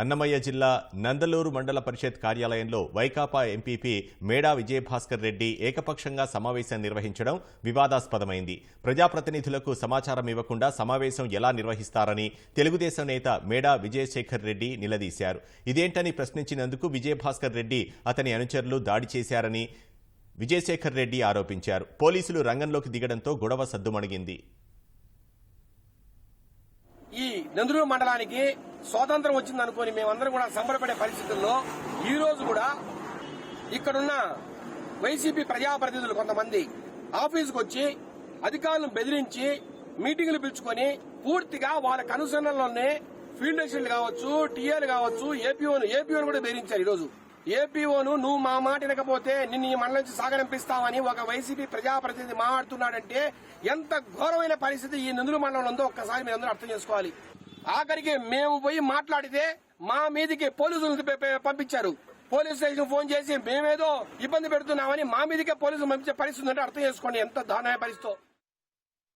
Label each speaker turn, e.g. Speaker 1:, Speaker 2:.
Speaker 1: అన్నమయ్య జిల్లా నందలూరు మండల పరిషత్ కార్యాలయంలో వైకాపా ఎంపీపీ మేడా విజయభాస్కర్ రెడ్డి ఏకపక్షంగా సమావేశం నిర్వహించడం వివాదాస్పదమైంది. ప్రజాప్రతినిధులకు సమాచారం ఇవ్వకుండా సమావేశం ఎలా నిర్వహిస్తారని తెలుగుదేశం నేత మేడా విజయశేఖర్ రెడ్డి నిలదీశారు. ఇదేంటని ప్రశ్నించినందుకు విజయభాస్కర్ రెడ్డి అతని అనుచరులు దాడి చేశారని విజయశేఖర్ రెడ్డి ఆరోపించారు. పోలీసులు రంగంలోకి దిగడంతో గొడవ సద్దుమణిగింది.
Speaker 2: ఈ నందులూరు మండలానికి స్వాతంత్రం వచ్చింది అనుకుని మేమందరం కూడా సంబరపడే పరిస్థితుల్లో ఈ రోజు కూడా ఇక్కడున్న వైసీపీ ప్రజాప్రతినిధులు కొంతమంది ఆఫీసుకు వచ్చి అధికారులను బెదిరించి మీటింగులు పిలుచుకొని పూర్తిగా వాళ్ళ కనుసన్నల్లోనే ఫీల్డ్ అసిస్టెంట్లు కావచ్చు టీఏలు కావచ్చు ఏపీఓను ఏపీఓను కూడా బెదిరించారు ఈరోజు. ఏపీఓను నువ్వు మా మాట వినకపోతే నిన్ను ఈ మండలం నుంచి సాగనంపిస్తామని ఒక వైసీపీ ప్రజాప్రతినిధి మాట్లాడుతున్నాడంటే ఎంత ఘోరమైన పరిస్థితి ఈ నందులు మండలంలో ఉందో ఒక్కసారి మీరందరూ అందరూ అర్థం చేసుకోవాలి. ఆఖరికి మేము పోయి మాట్లాడితే మా మీదికి పోలీసులు పంపించారు. పోలీస్ స్టేషన్ ఫోన్ చేసి మేమేదో ఇబ్బంది పెడుతున్నామని మా మీదకే పోలీసులు పంపించే పరిస్థితి ఉందంటే అర్థం చేసుకోండి ఎంత దారుణమైన పరిస్థితి.